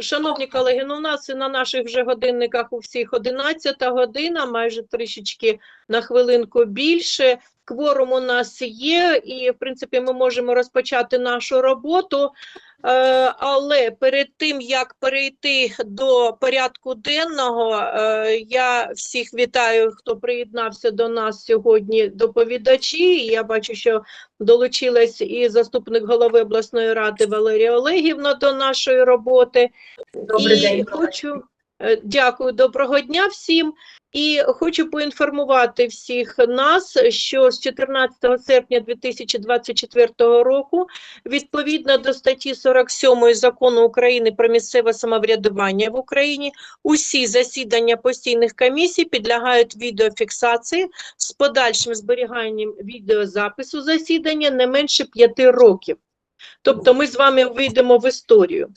Шановні колеги, ну у нас на наших вже годинниках у всіх 11 година, майже трішечки на хвилинку більше. Кворум у нас є, і в принципі ми можемо розпочати нашу роботу. Е, Але перед тим як перейти до порядку денного, е, я всіх вітаю, хто приєднався до нас сьогодні. Доповідачі. Я бачу, що долучилась і заступник голови обласної ради Валерія Олегівна до нашої роботи. Добрий і день. хочу е, дякую, доброго дня всім. І хочу поінформувати всіх нас, що з 14 серпня 2024 року, відповідно до статті 47 закону України про місцеве самоврядування в Україні, усі засідання постійних комісій підлягають відеофіксації з подальшим зберіганням відеозапису засідання не менше 5 років. Тобто ми з вами вийдемо в історію.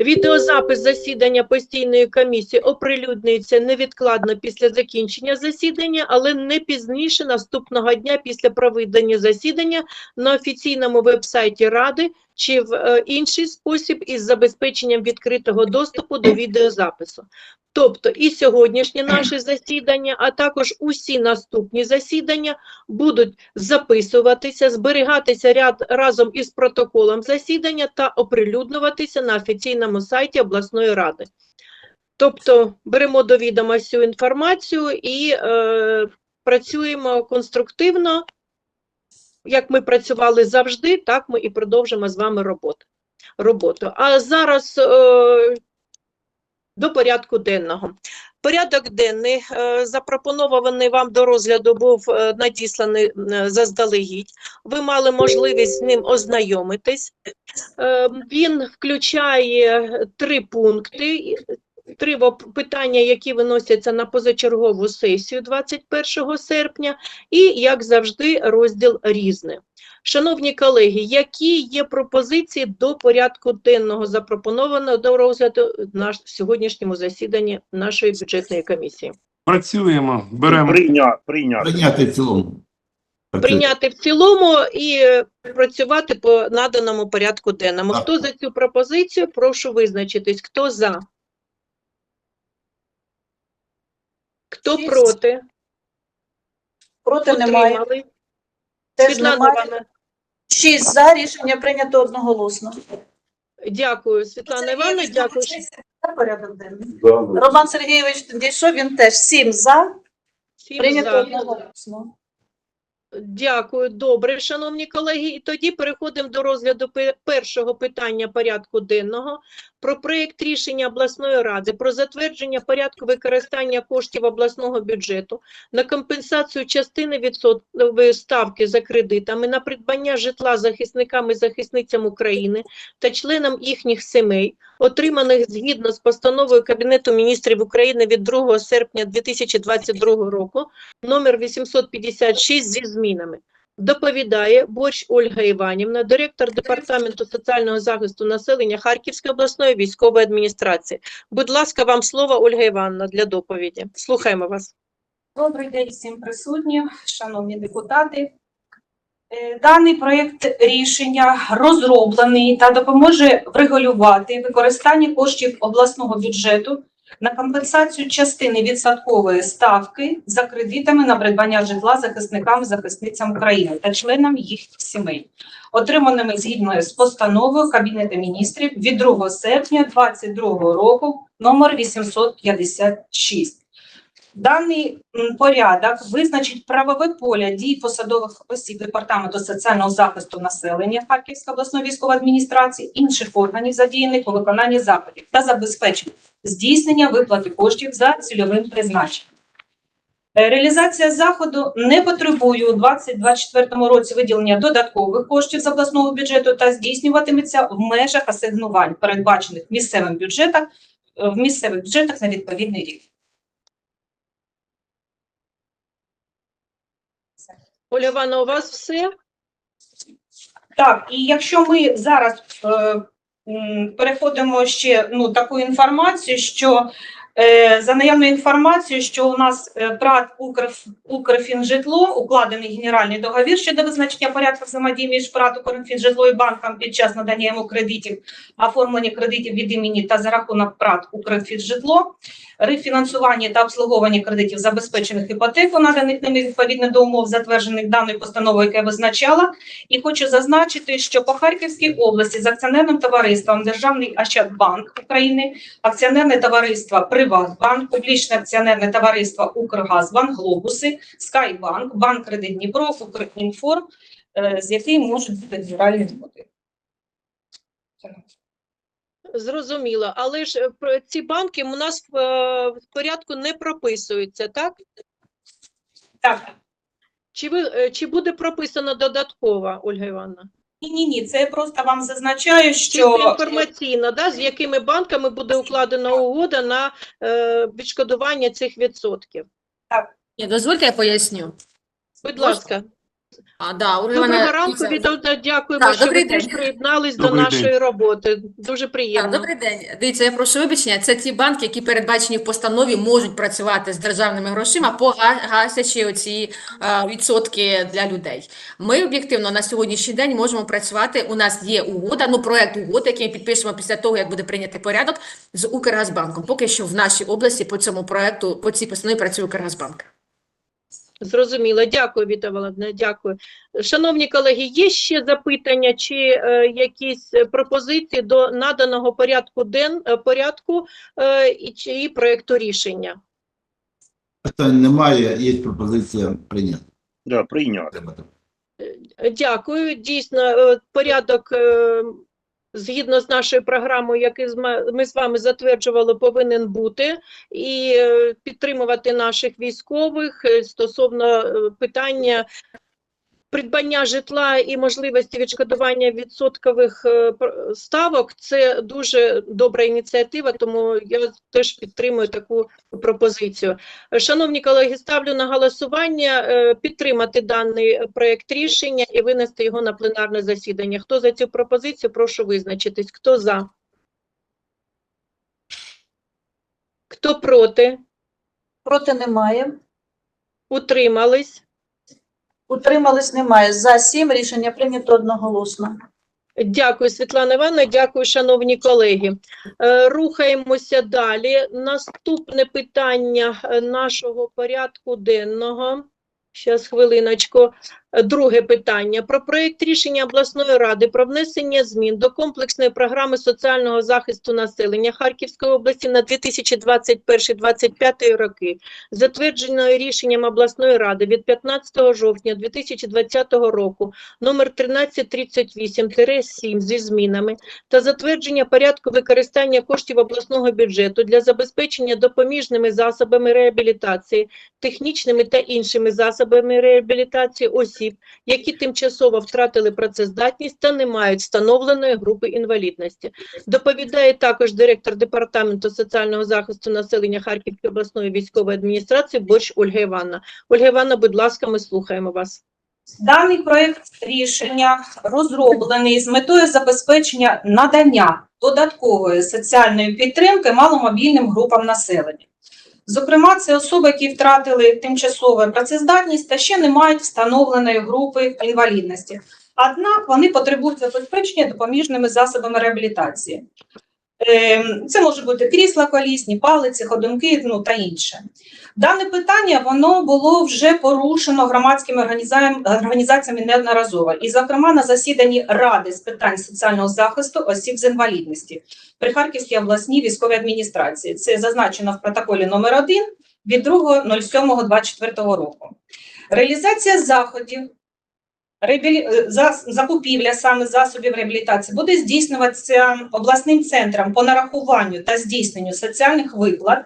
Відеозапис засідання постійної комісії оприлюднюється невідкладно після закінчення засідання, але не пізніше наступного дня після проведення засідання на офіційному вебсайті Ради чи в е, інший спосіб із забезпеченням відкритого доступу до відеозапису. Тобто і сьогоднішнє наше засідання, а також усі наступні засідання будуть записуватися, зберігатися ряд разом із протоколом засідання та оприлюднюватися на офіційному сайті обласної ради. Тобто беремо до відома цю інформацію і е, працюємо конструктивно. Як ми працювали завжди, так ми і продовжимо з вами роботу. роботу. А зараз е, до порядку денного. Порядок денний е, запропонований вам до розгляду був е, надісланий заздалегідь. Ви мали можливість з ним ознайомитись. Е, Він включає три пункти, три питання, які виносяться на позачергову сесію 21 серпня, і, як завжди, розділ різне. Шановні колеги, які є пропозиції до порядку денного запропонованого до розгляду на сьогоднішньому засіданні нашої бюджетної комісії? Працюємо, беремо. Прийня, прийняти. Прийняти в цілому. Прийняти в цілому і працювати по наданому порядку денному. Так. Хто за цю пропозицію? Прошу визначитись. Хто за? Хто Шість. проти? Проти немає. Утримали? Теж Світлана немає. Івановна, Шість за рішення прийнято одноголосно. дякую. Світлана Івановна, дякую. Порядок денний. Да, Роман Сергійович дійшов, він теж сім за, Всім прийнято за. одноголосно. Дякую, добре, шановні колеги. І тоді переходимо до розгляду пе- першого питання порядку денного про проєкт рішення обласної ради про затвердження порядку використання коштів обласного бюджету на компенсацію частини відсоткової ставки за кредитами на придбання житла захисникам і захисницям України та членам їхніх сімей, отриманих згідно з постановою Кабінету міністрів України від 2 серпня 2022 року номер 856 зі змінами. Доповідає Борщ Ольга Іванівна, директор Департаменту соціального захисту населення Харківської обласної військової адміністрації. Будь ласка, вам слово, Ольга Івановна, для доповіді. Слухаємо вас. Добрий день всім присутнім, шановні депутати. Е, Даний проєкт рішення розроблений та допоможе врегулювати використання коштів обласного бюджету на компенсацію частини відсоткової ставки за кредитами на придбання житла захисникам захисницям України та членам їхніх сімей, отриманими згідно з постановою Кабінету міністрів від 2 серпня 2022 року номер 856. Даний порядок визначить правове поле дій посадових осіб Департаменту соціального захисту населення Харківської обласної військової адміністрації, інших органів, задіяних у виконанні заходів та забезпечить здійснення виплати коштів за цільовим призначенням. Е, Реалізація заходу не потребує у 2024 році виділення додаткових коштів з обласного бюджету та здійснюватиметься в межах асигнувань, передбачених місцевим бюджетах е, в місцевих бюджетах на відповідний рік. Ольга Івановна, у вас все? Так, і якщо ми зараз е, переходимо ще ну таку інформацію, що Е, За наявною інформацією, що у нас е, ПРАТ «Укрф- «Укрфінжитло» укладений генеральний договір щодо визначення порядку взаємодії між ПРАТ «Укрфінжитло» і банком під час надання йому кредитів, оформлення кредитів від імені та за рахунок ПРАТ «Укрфінжитло», рефінансування та обслуговування кредитів, забезпечених іпотеку, наданих ними відповідно до умов, затверджених даною постановою, яка визначала. І хочу зазначити, що по Харківській області з акціонерним товариством Державний Ощадбанк України акціонерне товариство Приватбанк, публічне акціонерне товариство Укргазбанк, Глобуси, Скайбанк, Банк Кредит Дніпро, Укрінформ, е, з яким можуть бути генеральні згоди. Зрозуміло. Але ж е, ці банки у нас в, е, порядку не прописуються, так? Так, Чи ви е, чи буде прописано додатково, Ольга Івановна? ні, ні, ні, це я просто вам зазначаю, що інформаційно, да, з якими банками буде укладена угода на е, відшкодування цих відсотків? Ні, дозвольте, я поясню. Будь Можна? ласка. А, да, Доброго ранку, Віталія, дякуємо, Так, що ви добрий теж день. приєднались до нашої день. роботи. Дуже Так, приємно. добрий день. Дивіться, я прошу вибачення. Це ті банки, які передбачені в постанові, можуть працювати з державними грошима, погасячи оці е, відсотки для людей. Ми об'єктивно на сьогоднішній день можемо працювати. У нас є угода, ну проект угоди, який ми підпишемо після того, як буде прийнятий порядок з Укргазбанком. Поки що в нашій області по цьому проекту, по цій постанові працює Укргазбанк. Зрозуміло. Дякую, Віта Володимирівна, дякую. Шановні колеги, є ще запитання чи е, якісь е, пропозиції до наданого порядку ден, е, порядку е, і, чи і проекту рішення? Питань немає, є пропозиція прийняти. Да, прийняти. Е, Дякую. Дійсно, порядок е, згідно з нашою програмою, ма- ми з вами затверджували, повинен бути. І е, підтримувати наших військових е, стосовно е, питання придбання житла і можливості відшкодування відсоткових е, ставок. Це дуже добра ініціатива, тому я теж підтримую таку пропозицію. Шановні колеги, ставлю на голосування е, підтримати даний проект рішення і винести його на пленарне засідання. Хто за цю пропозицію, прошу визначитись. Хто за? Хто проти? Проти немає. Утримались? Утримались немає. За сім рішення прийнято одноголосно. Дякую, Світлана Івановна, дякую, шановні колеги. Е, Рухаємося далі. Наступне питання е, нашого порядку денного. Зараз хвилиночку. Друге питання про проєкт рішення обласної ради про внесення змін до комплексної програми соціального захисту населення Харківської області на 2021-2025 роки, затвердженої рішенням обласної ради від 15 жовтня 2020 року номер 1338-7 зі змінами та затвердження порядку використання коштів обласного бюджету для забезпечення допоміжними засобами реабілітації, технічними та іншими засобами реабілітації осіб, які тимчасово втратили працездатність та не мають встановленої групи інвалідності. Доповідає також директор департаменту соціального захисту населення Харківської обласної військової адміністрації Борщ Ольга Івановна. Ольга Івановна, будь ласка, ми слухаємо вас. Даний проект рішення розроблений з метою забезпечення надання додаткової соціальної підтримки маломобільним групам населення. Зокрема, це особи, які втратили тимчасову працездатність та ще не мають встановленої групи інвалідності. Однак вони потребують забезпечення допоміжними засобами реабілітації. Ем, Це може бути крісла колісні, палиці, ходунки ну, та інше. Дане питання воно було вже порушено громадськими організаціями, неодноразово, і, зокрема, на засіданні Ради з питань соціального захисту осіб з інвалідності при Харківській обласній військовій адміністрації. Це зазначено в протоколі номер 1 від 2.07.24 року. Реалізація заходів закупівля саме засобів реабілітації буде здійснюватися обласним центром по нарахуванню та здійсненню соціальних виплат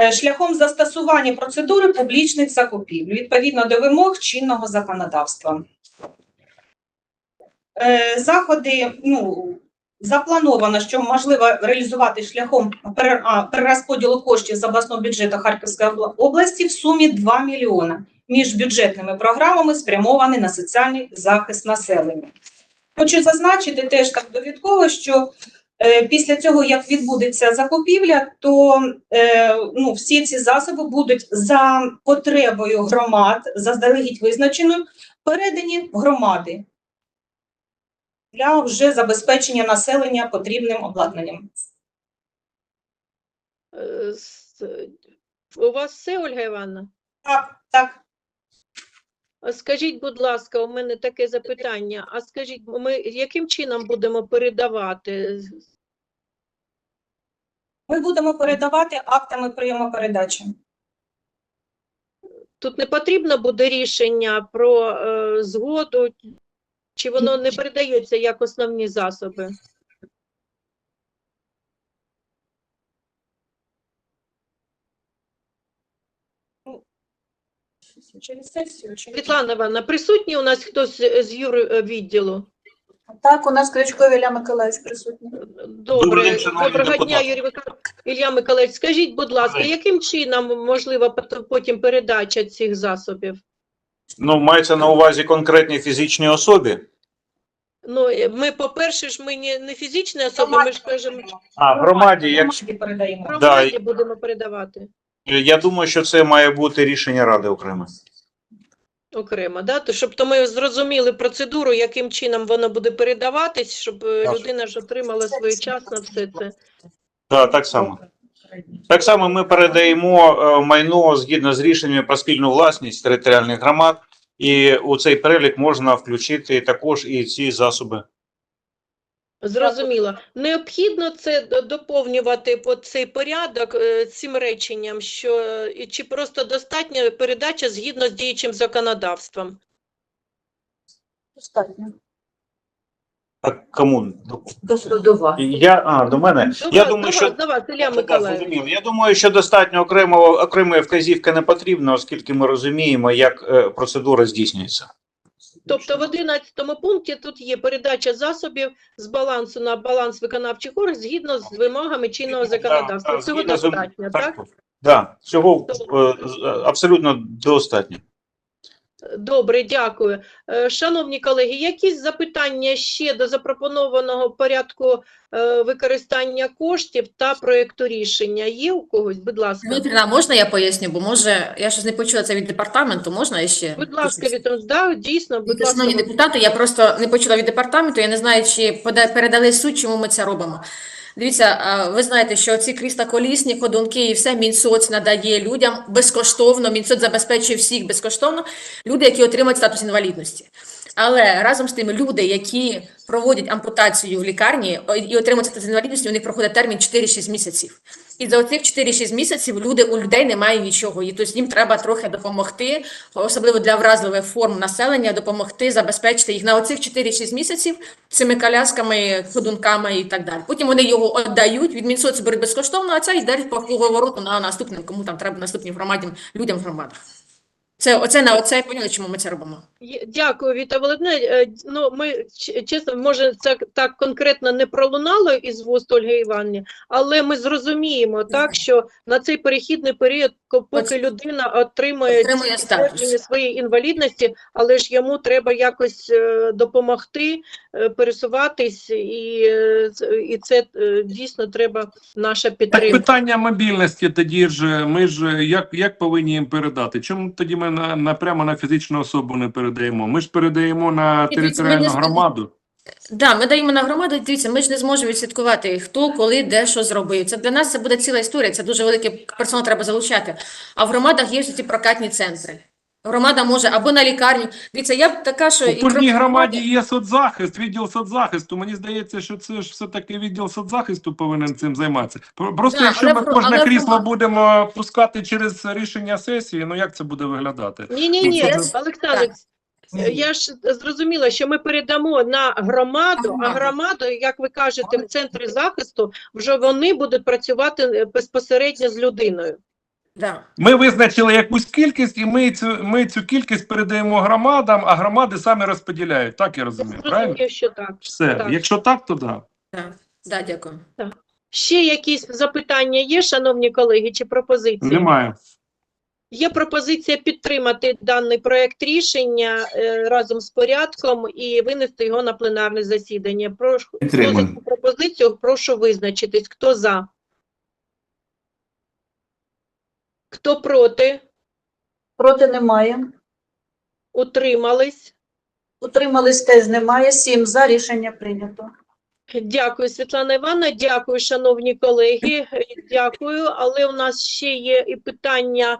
е, шляхом застосування процедури публічних закупівель відповідно до вимог чинного законодавства. Е, Заходи, ну, заплановано, що можливо реалізувати шляхом перерозподілу коштів з обласного бюджету Харківської області в сумі 2 мільйона між бюджетними програмами, спрямовані на соціальний захист населення. Хочу зазначити теж так довідково, що Е, Після цього, як відбудеться закупівля, то е, ну, всі ці засоби будуть за потребою громад, заздалегідь визначеною, передані в громади для вже забезпечення населення потрібним обладнанням. Е, У вас все, Ольга Івановна? Так, так. Скажіть, будь ласка, у мене таке запитання. А скажіть, ми яким чином будемо передавати? Ми будемо передавати актами прийому передачі. Тут не потрібно буде рішення про е, згоду, чи воно не передається як основні засоби? Через сесію чи Світлана Івановна, присутній у нас хтось з юрвідділу? Так, у нас Крючков Ілля Миколаївич присутній. Добре, день, шановні доброго дня, депутати. Юрій Мика- Ілля Миколаївич. Скажіть, будь ласка, яким чином можлива потім передача цих засобів? Ну, мається на увазі конкретній фізичній особі. Ну, ми, по-перше, ж ми не, не фізичні особи, ми ж кажемо, А, громаді, якщо Громаді передаємо. громаді будемо передавати я думаю, що це має бути рішення ради окремо. окремо, да? То, щоб то ми зрозуміли процедуру, яким чином воно буде передаватись, щоб е, Так. людина ж отримала своєчасно все це. Так, так само. Так само ми передаємо е, майно згідно з рішеннями про спільну власність територіальних громад, і у цей перелік можна включити також і ці засоби. Зрозуміло. Необхідно це доповнювати по цей порядок е, цим реченням, що е, чи просто достатня передача згідно з діючим законодавством? Достатньо. Так кому? До вас. Я, а, до мене. До Я вас, думаю, до що вас, до вас, Ілля Миколаївич. Я думаю, що достатньо окремого окремої вказівки не потрібно, оскільки ми розуміємо, як е, процедура здійснюється. Тобто в 11 пункті тут є передача засобів з балансу на баланс виконавчих органів згідно з вимогами чинного законодавства. Цього достатньо, так? Так, так. цього е, абсолютно достатньо. Добре, дякую. Е, Шановні колеги, якісь запитання ще до запропонованого порядку е, використання коштів та проєкту рішення є у когось? Будь ласка. Дмитрина, можна я поясню, бо може я щось не почула це від департаменту, можна ще? Будь ласка, Вітон, да, дійсно, будь ласка. Шановні депутати, я просто не почула від департаменту, я не знаю, чи передали суть, чому ми це робимо. Дивіться, ви знаєте, що ці кріста-колісні, ходунки і все Мінсоц надає людям безкоштовно, Мінсоц забезпечує всіх безкоштовно, люди, які отримують статус інвалідності. Але разом з тим люди, які проводять ампутацію в лікарні і отримують статус інвалідності, у них проходить термін 4-6 місяців. І за оцих 4-6 місяців люди, у людей немає нічого. І тобто їм треба трохи допомогти, особливо для вразливих форм населення, допомогти забезпечити їх на оцих 4-6 місяців цими колясками, ходунками і так далі. Потім вони його віддають, від Мінсоцу беруть безкоштовно, а це йде по круговороту на наступним, кому там треба наступним громадям, людям в громадах. Це оце на оце поняли, чому ми це робимо. Дякую, Віта Володимирівна. Е, Ну, ми, чесно, може, це так конкретно не пролунало із вуст Ольги Іванівни, але ми зрозуміємо, так, що на цей перехідний період, поки людина отримує Отримує ці своєї інвалідності, але ж йому треба якось е, допомогти е, пересуватись, і, е, і це е, дійсно треба наша Так питання мобільності тоді ж ми ж як, як повинні їм передати? Чому тоді ми на, на прямо на фізичну особу не передаємо? Ми ж передаємо на територіальну громаду. Да, ми даємо на громаду. Дивіться, ми ж не зможемо відслідкувати, хто, коли, де, що зробив. Це для нас це буде ціла історія. Це дуже великий персонал треба залучати. А в громадах є ці прокатні центри. Громада може або на лікарню. Дивіться, я б така, що У кожній громаді є соцзахист, відділ соцзахисту. Мені здається, що це ж все-таки відділ соцзахисту повинен цим займатися. Просто Да, якщо ми про- кожне але крісло про- будемо пускати через рішення сесії, ну як це буде виглядати? Ні, ні, ні, це- Олександр, я ж зрозуміла, що ми передамо на громаду, а Громаду. як ви кажете, в центрі захисту, вже вони будуть працювати е, безпосередньо з людиною. Да. Ми визначили якусь кількість, і ми цю ми цю кількість передаємо громадам, а громади самі розподіляють. Так я Я розумію, правильно? зрозумію, що так. Все. Так. Якщо так, то да. Да, да, дякую. Ще якісь запитання є, шановні колеги, чи пропозиції? Немає. Є пропозиція підтримати даний проект рішення е, разом з порядком і винести його на пленарне засідання. Прошу хто за цю пропозицію, прошу визначитись. Хто за? Хто проти? Проти немає. Утримались? Утримались теж немає. Сім за. Рішення прийнято. Дякую, Світлана Івановна. Дякую, шановні колеги. Дякую. Але у нас ще є і питання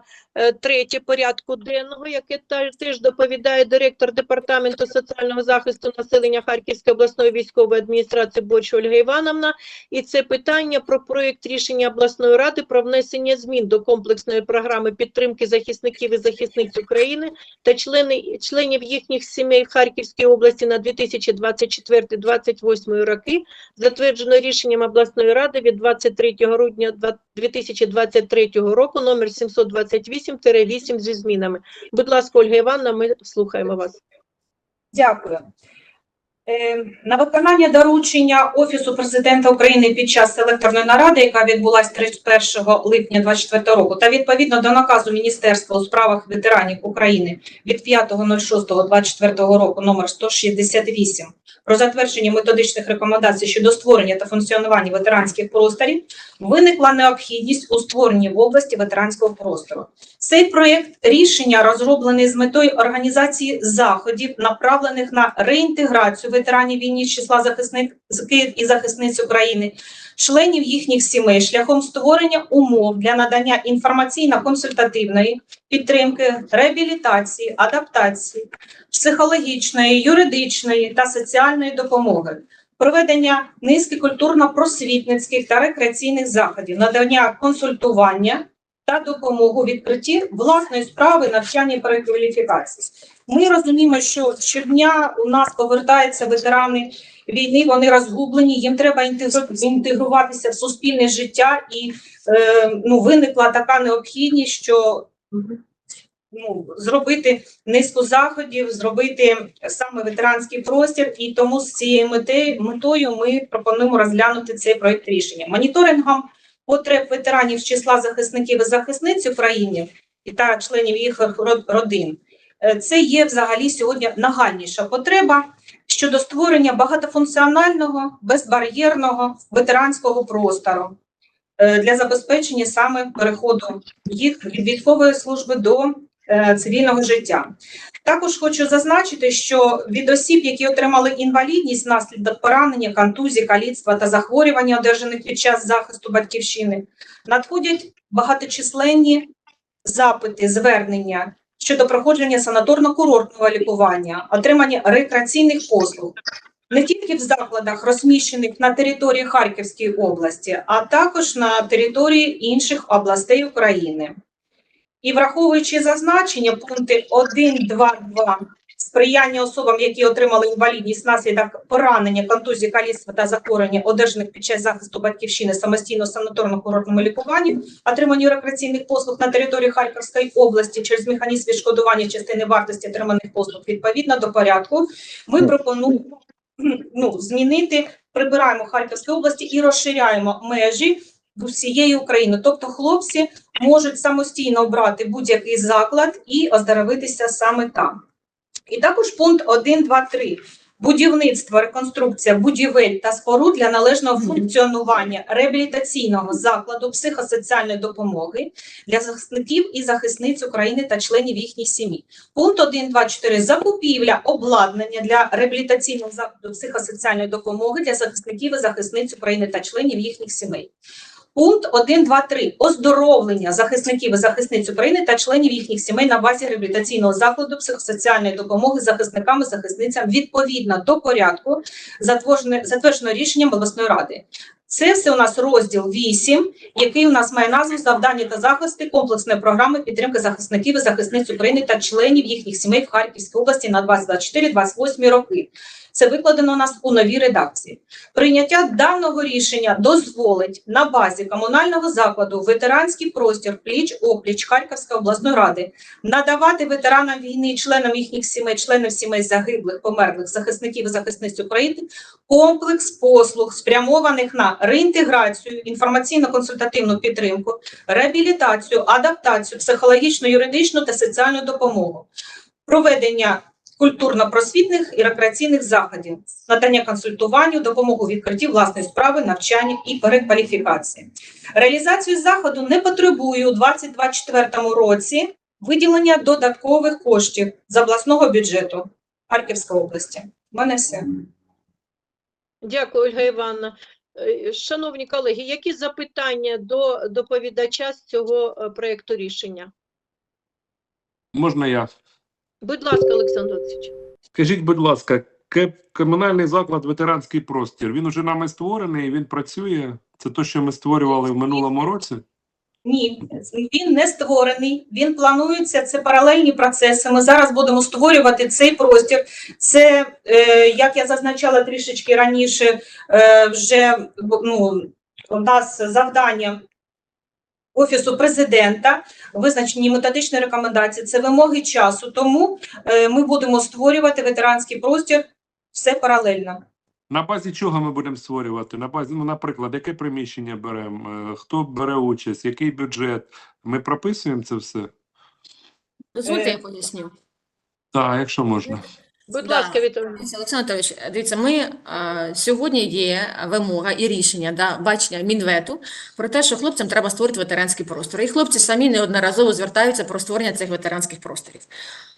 третє порядку денного, яке теж доповідає директор департаменту соціального захисту населення Харківської обласної військової адміністрації Борщ Ольга Івановна. І це питання про проєкт рішення обласної ради про внесення змін до комплексної програми підтримки захисників і захисниць України та члени, членів їхніх сімей в Харківській області на 2024-2028 роки, затверджено рішенням обласної ради від 23 грудня два- 2023 року номер 728-8 зі змінами. Будь ласка, Ольга Івановна, ми слухаємо вас. Дякую. Е, На виконання доручення Офісу президента України під час електронної наради, яка відбулася 31 липня 2024 року, та відповідно до наказу Міністерства у справах ветеранів України від 5.06.24 року номер 168 про затвердження методичних рекомендацій щодо створення та функціонування ветеранських просторів, виникла необхідність у створенні в області ветеранського простору. Цей проєкт рішення розроблений з метою організації заходів, направлених на реінтеграцію ветеранів війни з числа захисників і захисниць України, членів їхніх сімей шляхом створення умов для надання інформаційно-консультативної підтримки, реабілітації, адаптації, психологічної, юридичної та соціальної допомоги. Проведення низки культурно-просвітницьких та рекреаційних заходів, надання консультування та допомогу відкритті власної справи навчання і перекваліфікації. Ми розуміємо, що щодня у нас повертаються ветерани війни, вони розгублені, їм треба інтегру- інтегруватися в суспільне життя, і е, ну, виникла така необхідність, що ну, зробити низку заходів, зробити саме ветеранський простір, і тому з цією метою ми пропонуємо розглянути цей проект рішення. Моніторингом потреб ветеранів з числа захисників і захисниць України і та членів їх родин. Е, Це є взагалі сьогодні нагальніша потреба щодо створення багатофункціонального, безбар'єрного ветеранського простору е, для забезпечення саме переходу їх від військової служби до е, цивільного життя. Також хочу зазначити, що від осіб, які отримали інвалідність внаслідок поранення, контузії, каліцтва та захворювання, одержаних під час захисту батьківщини, надходять багаточисленні запити, звернення щодо проходження санаторно-курортного лікування, отримання рекреаційних послуг. Не тільки в закладах, розміщених на території Харківської області, а також на території інших областей України. І враховуючи зазначення пункти 1, 2, 2, сприяння особам, які отримали інвалідність внаслідок поранення, контузії, каліцтва та захворювання, одержаних під час захисту батьківщини самостійно санаторно-курортному лікуванні, отриманню рекреаційних послуг на території Харківської області через механізм відшкодування частини вартості отриманих послуг відповідно до порядку, ми пропонуємо ну, змінити, прибираємо Харківську області і розширяємо межі до всієї України. Тобто хлопці можуть самостійно обрати будь-який заклад і оздоровитися саме там. І також пункт 1, 2, 3. Будівництво, реконструкція будівель та споруд для належного функціонування реабілітаційного закладу психосоціальної допомоги для захисників і захисниць України та членів їхніх сімей. Пункт 1, 2, 4. Закупівля обладнання для реабілітаційного закладу психосоціальної допомоги для захисників і захисниць України та членів їхніх сімей. Пункт 1, 2, 3. Оздоровлення захисників і захисниць України та членів їхніх сімей на базі реабілітаційного закладу психосоціальної допомоги захисникам і захисницям відповідно до порядку, затвердженого рішенням обласної ради. Це все у нас розділ 8, який у нас має назву завдання та захисти комплексної програми підтримки захисників і захисниць України та членів їхніх сімей в Харківській області на 2024-2028 роки. Це викладено у нас у новій редакції. Прийняття даного рішення дозволить на базі комунального закладу ветеранський простір пліч опліч Харківської обласної ради надавати ветеранам війни, членам їхніх сімей, членам сімей загиблих, померлих захисників і захисниць України комплекс послуг, спрямованих на реінтеграцію, інформаційно-консультативну підтримку, реабілітацію, адаптацію, психологічну, юридичну та соціальну допомогу, проведення культурно-просвітних і рекреаційних заходів, надання консультуванню, допомогу у відкритті власної справи, навчання і перекваліфікації. Реалізацію заходу не потребує у 2024 році виділення додаткових коштів з обласного бюджету Харківської області. У мене все. Дякую, Ольга Івановна. Е, Шановні колеги, які запитання до доповідача з цього е, проекту рішення? Можна я? Будь ласка, Олександр Олексійович. Скажіть, будь ласка, комунальний заклад ветеранський простір. Він уже нами створений, він працює. Це те, що ми створювали в минулому році. Ні, він не створений, він планується, це паралельні процеси. Ми зараз будемо створювати цей простір. Це, е, як я зазначала трішечки раніше, е, вже ну, у нас завдання Офісу президента, визначені методичні рекомендації, це вимоги часу. Тому е, ми будемо створювати ветеранський простір все паралельно. На базі чого ми будемо створювати? На базі, ну, наприклад, яке приміщення беремо, е, хто бере участь, який бюджет. Ми прописуємо це все? Дозвольте, Е, я поясню. Так, якщо можна. Будь Да. ласка, Віталій. Олександр Анатолійович, дивіться, ми а, сьогодні є вимога і рішення, да, бачення Мінвету про те, що хлопцям треба створити ветеранський простор. І хлопці самі неодноразово звертаються про створення цих ветеранських просторів.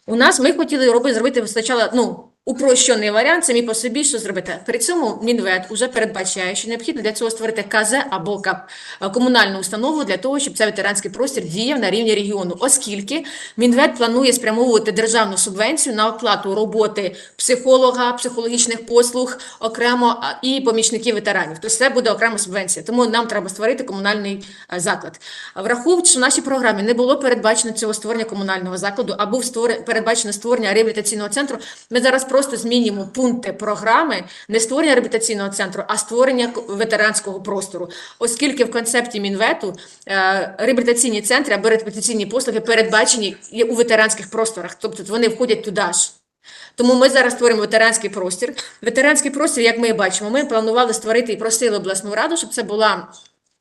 У нас ми хотіли робити зробити спочатку, ну, упрощений варіант, самі по собі, що зробити. При цьому Мінвет уже передбачає, що необхідно для цього створити КЗ або КАП, е, комунальну установу для того, щоб цей ветеранський простір діяв на рівні регіону, оскільки Мінвет планує спрямовувати державну субвенцію на оплату роботи психолога, психологічних послуг окремо і помічників ветеранів. Тобто це буде окрема субвенція. Тому нам треба створити комунальний е, заклад. Враховуючи, що в нашій програмі не було передбачено цього створення комунального закладу, а був створ- передбачено створення реабілітаційного центру. Ми зараз просто змінюємо пункти програми не створення реабілітаційного центру, а створення ветеранського простору, оскільки в концепті Мінвету е, реабілітаційні центри або реабілітаційні послуги передбачені у ветеранських просторах, тобто вони входять туди ж. Тому ми зараз створимо ветеранський простір. Ветеранський простір, як ми бачимо, ми планували створити і просили обласну раду, щоб це була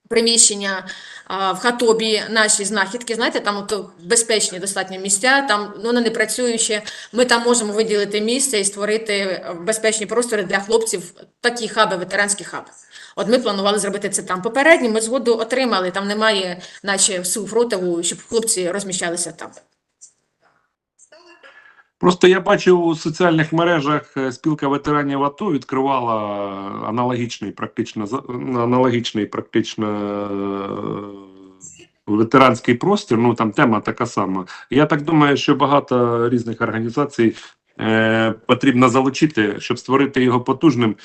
приміщення а, в хатобі наші знахідки. Знаєте, там от безпечні достатньо місця, там ну, не працюючі. Ми там можемо виділити місце і створити е, безпечні простори для хлопців, такі хаби, ветеранські хаби. От ми планували зробити це там. Попередньо ми згоду отримали, там немає, наче супротиву, щоб хлопці розміщалися там. Просто я бачив у соціальних мережах е, спілка ветеранів АТО відкривала аналогічний, практично аналогічний, практично е, ветеранський простір. Ну там тема така сама. Я так думаю, що багато різних організацій е, потрібно залучити, щоб створити його потужним.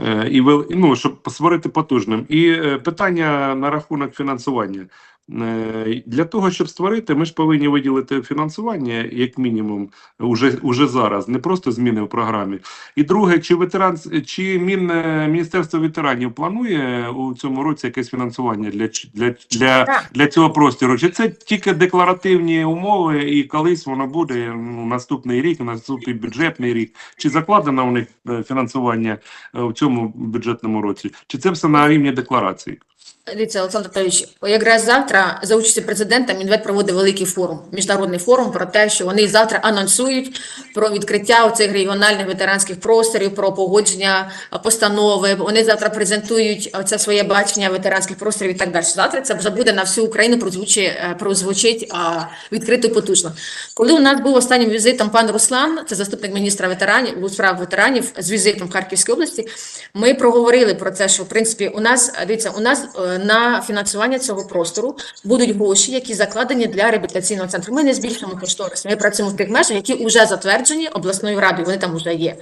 е, І ну, щоб створити потужним. І питання на рахунок фінансування. Е, Для того, щоб створити, ми ж повинні виділити фінансування, як мінімум, уже, уже зараз, не просто зміни в програмі. І друге, чи ветеран, чи Мін, е, Міністерство ветеранів планує у цьому році якесь фінансування для, для, для, для цього простору? Чи це тільки декларативні умови, і колись воно буде ну, наступний рік, наступний бюджетний рік? Чи закладено у них е, фінансування в цьому бюджетному році? Чи це все на рівні декларації? Дивіться, Олександр Павлович, якраз завтра за участі президента Мінвет проводить великий форум, міжнародний форум про те, що вони завтра анонсують про відкриття цих регіональних ветеранських просторів, про погодження постанови. Вони завтра презентують це своє бачення ветеранських просторів і так далі. Завтра це вже буде на всю Україну прозвучить, е, прозвучить а, відкрито і потужно. Коли у нас був останнім візитом пан Руслан, це заступник міністра ветеранів у справ ветеранів з візитом в Харківській області, ми проговорили про це, що в принципі у нас дивіться, у нас на фінансування цього простору будуть гроші, які закладені для реабілітаційного центру. Ми не збільшуємо кошторис. Ми працюємо в тих межах, які вже затверджені обласною радою. Вони там вже є.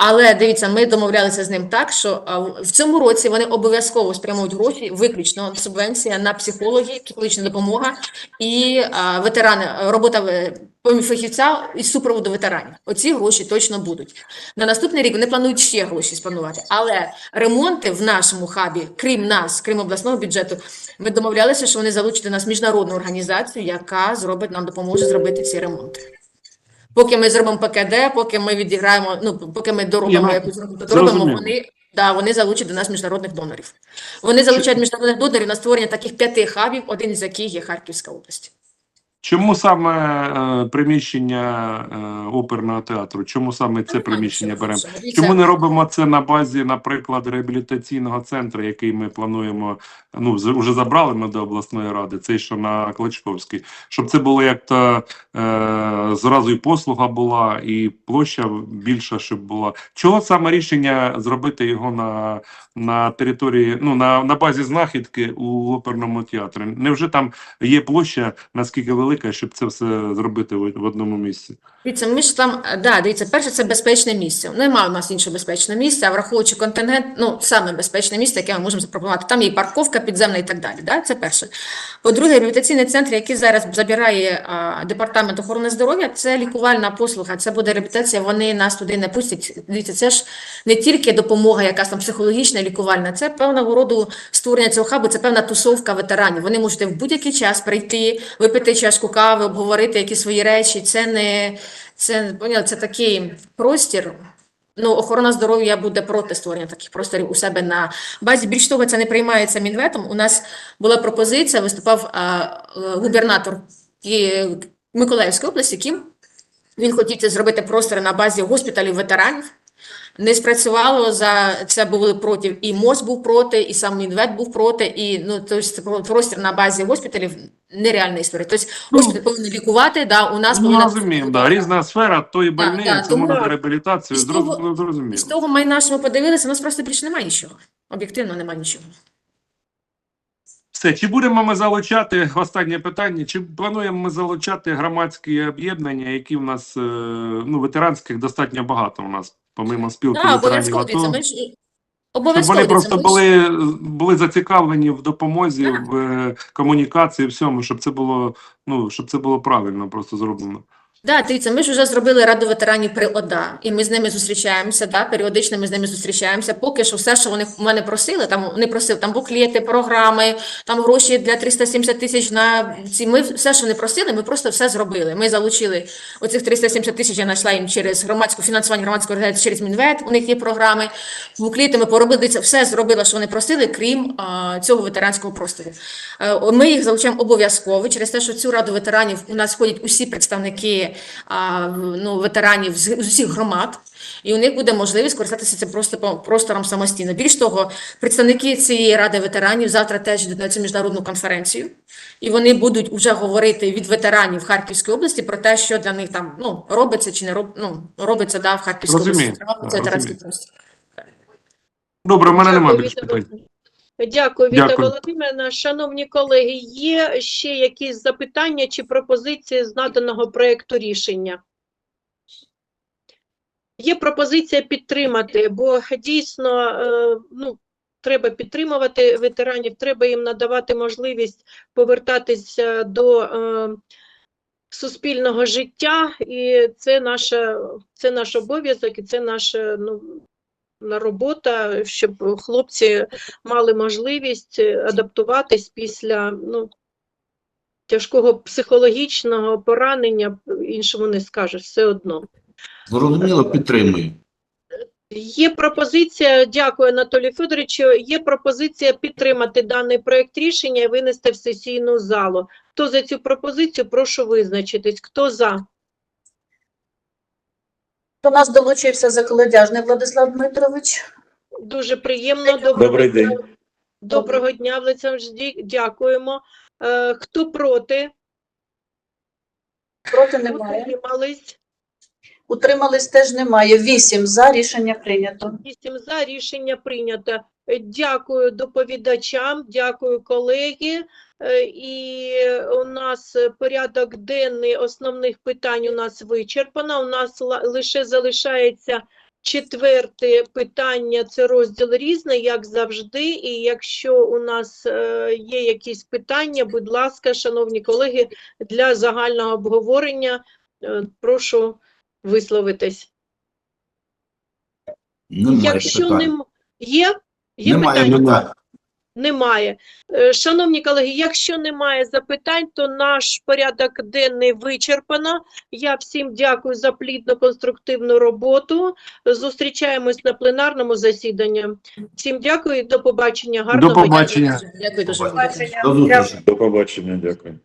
Але дивіться, ми домовлялися з ним так, що в- цьому році вони обов'язково спрямують гроші, виключно субвенція на психології, психологічна допомога і ветерани, робота е, фахівця із супроводу ветеранів. Оці гроші точно будуть. На наступний рік вони планують ще гроші спланувати. Але ремонти в нашому хабі, крім нас, крім обласного бюджету, ми домовлялися, що вони залучать до нас міжнародну організацію, яка зробить нам допоможе зробити ці ремонти. Поки ми зробимо ПКД, поки ми відіграємо, ну поки ми доробимо якусь роботу, доробимо, вони Да, вони залучать до нас міжнародних донорів. Вони залучають міжнародних донорів на створення таких п'яти хабів, один з яких є Харківська область. Чому саме е, приміщення е, оперного театру? Чому саме це приміщення беремо? Чому не робимо це на базі, наприклад, реабілітаційного центру, який ми плануємо? Ну вже забрали ми до обласної ради, цей що на Кличковській, щоб це було як то е, зразу і послуга була, і площа більша, щоб була. Чого саме рішення зробити його на, на території, ну на, на базі знахідки у оперному театрі? Невже там є площа наскільки велика, щоб це все зробити в, одному місці? Дивіться, ж там, да, дивіться, перше, це безпечне місце. Немає у нас іншого безпечного місця, а враховуючи контингент, ну, саме безпечне місце, яке ми можемо запропонувати. Там є парковка підземна і так далі. Да? Це перше. По-друге, реабілітаційний центр, який зараз забирає а, департамент охорони здоров'я, це лікувальна послуга, це буде реабілітація, вони нас туди не пустять. Дивіться, це ж не тільки допомога, якась там психологічна, лікувальна, це певного роду створення цього хабу, це певна тусовка ветеранів. Вони можуть в будь-який час прийти, випити чашку кави, обговорити якісь свої речі. Це не це, це такий простір. Ну, охорона здоров'я буде проти створення таких просторів у себе на базі. Більш того, це не приймається Мінветом. У нас була пропозиція, виступав а, е, губернатор Миколаївської області, Кім. Він хотів це зробити простори на базі госпіталів ветеранів. Не спрацювало за це були проти. І МОЗ був проти, і сам Мінвет був проти. І ну тобто простір на базі госпіталів нереальна історія. Тобто госпіталь повинен лікувати. Да, у нас Ну, розуміємо, да, різна сфера, то і Да, да, це тому- може реабілітацію, зроз- зрозуміло. з того майна, що ми подивилися, у нас просто більше немає нічого. Об'єктивно немає нічого. Все, чи будемо ми залучати останнє питання? Чи плануємо ми залучати громадські об'єднання, які в нас е, ну ветеранських достатньо багато у нас, помимо спілки Да, ветеранів обов'язково. АТО, обов'язково вони просто були, були зацікавлені в допомозі, Так. в е, комунікації, всьому, щоб це було ну щоб це було правильно просто зроблено. Да, дивіться, ми ж вже зробили Раду ветеранів при ОДА, і ми з ними зустрічаємося, да, періодично ми з ними зустрічаємося. Поки що все, що вони в мене просили, там вони просили там буклети, програми, там гроші для 370 тисяч на ці. Ми все, що вони просили, ми просто все зробили. Ми залучили оцих 370 тисяч, я знайшла їм через громадську фінансування громадської організації, через Мінвет, у них є програми. Буклети ми поробили, дивіться, все зробила, що вони просили, крім а, цього ветеранського простору. Е, Ми їх залучаємо обов'язково через те, що цю раду ветеранів у нас входять усі представники а, ну, ветеранів з з усіх громад. І у них буде можливість користатися цим просто простором самостійно. Більш того, представники цієї ради ветеранів завтра теж йдуть на цю міжнародну конференцію, і вони будуть вже говорити від ветеранів Харківської області про те, що для них там ну робиться чи не роб, ну, робиться да, в Харківській області. Це розумію. Добре, у мене немає більше питань. Дякую, Віта. Володимирівна. Шановні колеги, є ще якісь запитання чи пропозиції з наданого проекту рішення? Є пропозиція підтримати, бо дійсно е, ну, треба підтримувати ветеранів, треба їм надавати можливість повертатися до е, суспільного життя, і це наша, це наш обов'язок, і це наша ну, робота, щоб хлопці мали можливість е, адаптуватись після ну, тяжкого психологічного поранення, іншому не скажеш, все одно. Зрозуміло, підтримую. Є пропозиція, дякую Анатолію Федоровичу, є пропозиція підтримати даний проект рішення і винести в сесійну залу. Хто за цю пропозицію, прошу визначитись. Хто за? До нас долучився заколодяжний Владислав Дмитрович. Дуже приємно. Доброго Добрий дня. день. Доброго дня, Ждік. Дякуємо. Е, хто проти? Проти немає. Утримались? Утримались теж немає. Вісім за рішення прийнято. Вісім за рішення прийнято. Е, Дякую доповідачам, дякую колеги. Е, І у нас порядок денний основних питань у нас вичерпано. У нас лише залишається четверте питання, це розділ різне, як завжди. І якщо у нас е, є якісь питання, будь ласка, шановні колеги, для загального обговорення е, прошу висловитись. Немає Якщо питань. нем... є, є Немає питання? питань. Немає. Е, Шановні колеги, якщо немає запитань, то наш порядок денний вичерпано. Я всім дякую за плідну конструктивну роботу. Зустрічаємось на пленарному засіданні. Всім дякую і до побачення. Гарного До побачення. Дякую дуже. До побачення, дякую.